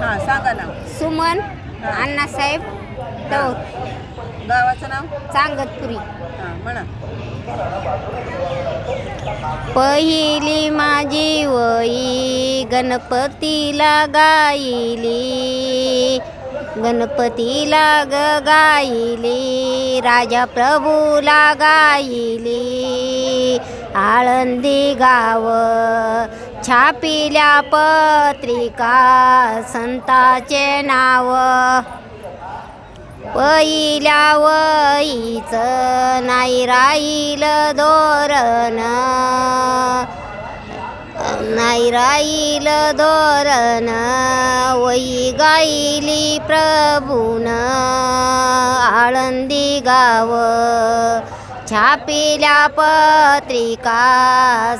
हां सांगा नाव सुमन अण्णासाहेब तौर गावाचं नाव? चांगतपुरी. हां म्हणा. पहिली माझी वई गणपतीला गायली. गणपतीला ग गायली राजा प्रभूला गायली. आळंदी गाव छापिल्या पत्रिका संताचे नाव. पहिल्या वईच नाही राहील धोरण. नाही राहील धोरण. वई गायली प्रभून आळंदी गाव. छापिल्या पत्रिका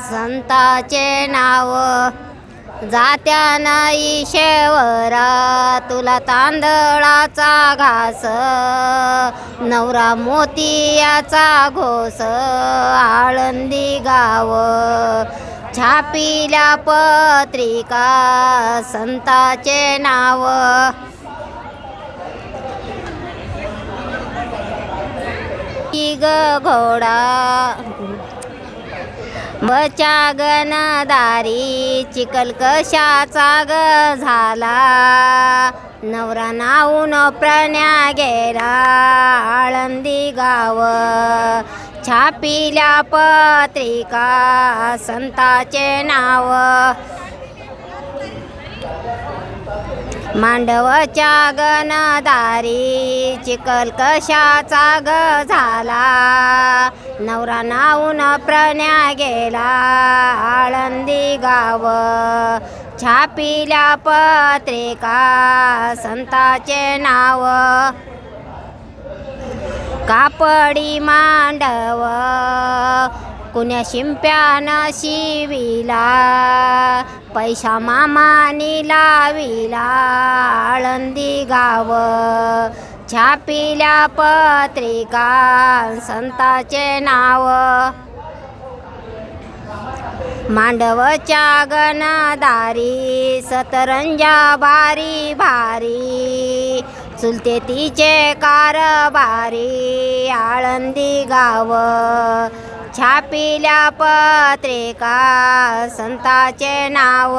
संताचे नाव. जात्या नाही शेवरा तुला तांदळाचा घास. नवरा मोतियाचा घोस आळंदी गाव. छापिल्या पत्रिका संताचे नाव. ग घोडा. बचा गणदारी चिकल कशाचा ग झाला. नवरा नाऊन प्रण्या गेला. आळंदी गाव छापिल्या पत्रिका संताचे नाव. मांडवच्या गणदारी चिकल कशाचा ग झाला? नवरा नाऊन प्रण्या गेला. आळंदी गाव छापिल्या पत्रिका संताचे नाव. कापडी मांडव कुण्या शिंप्यानं शिविला पैसा मामानी लाविला आळंदी गाव छापिल्या पत्रिका संताचे नाव. मांडवच्या गणदारी सतरंजा भारी भारी चुलते तिचे कारभारी आळंदी गाव. छापिल्या पत्रिका संताचे नाव.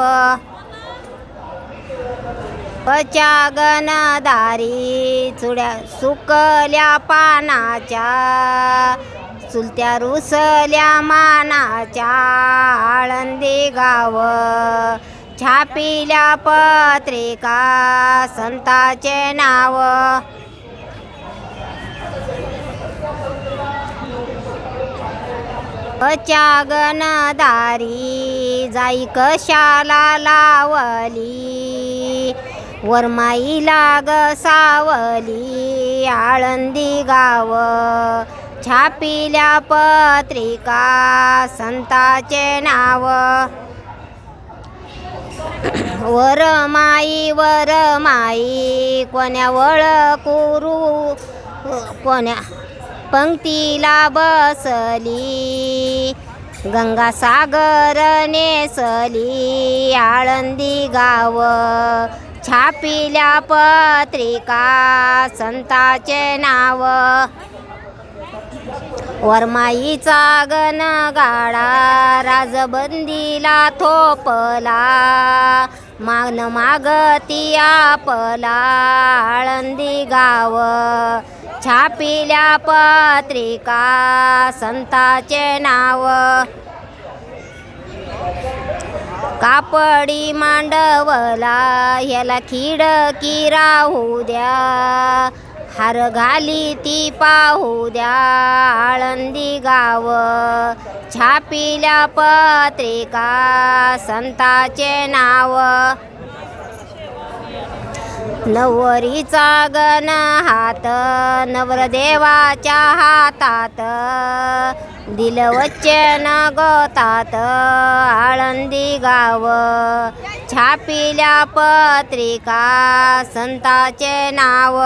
पच्या गणदारी चुड्या सुकल्या पानाच्या चुलत्या रुसल्या मानाच्या आळंदी गाव. छापिल्या पत्रिका संताचे नाव. गणदारी जाई कशाला लावली. वरमाई लाग सावली आळंदी गाव. छापिल्या पत्रिका संताचे नाव. वरमाई वरमाई कोण्या वळ कुरू कोण्या पंक्तीला बसली. गंगासागर नेसली आळंदी गाव छापिल्या पत्रिका संताचे नाव. वरमाईचा गण गाडा राजबंदीला थोपला. मागन मागती आपला. आळंदी गाव छापिल्या पत्रिका संताचे नाव. कापडी मांडवला ह्याला खिडकी राहू द्या. हार घाली ती पाहू द्या. आळंदी गाव. छापिल्या पत्रिका संताचे नाव. नवरीचा गण हात नवरदेवाच्या हातात. दिलवच्चन गोतात आळंदी गाव. छापिल्या पत्रिका संताचे नाव.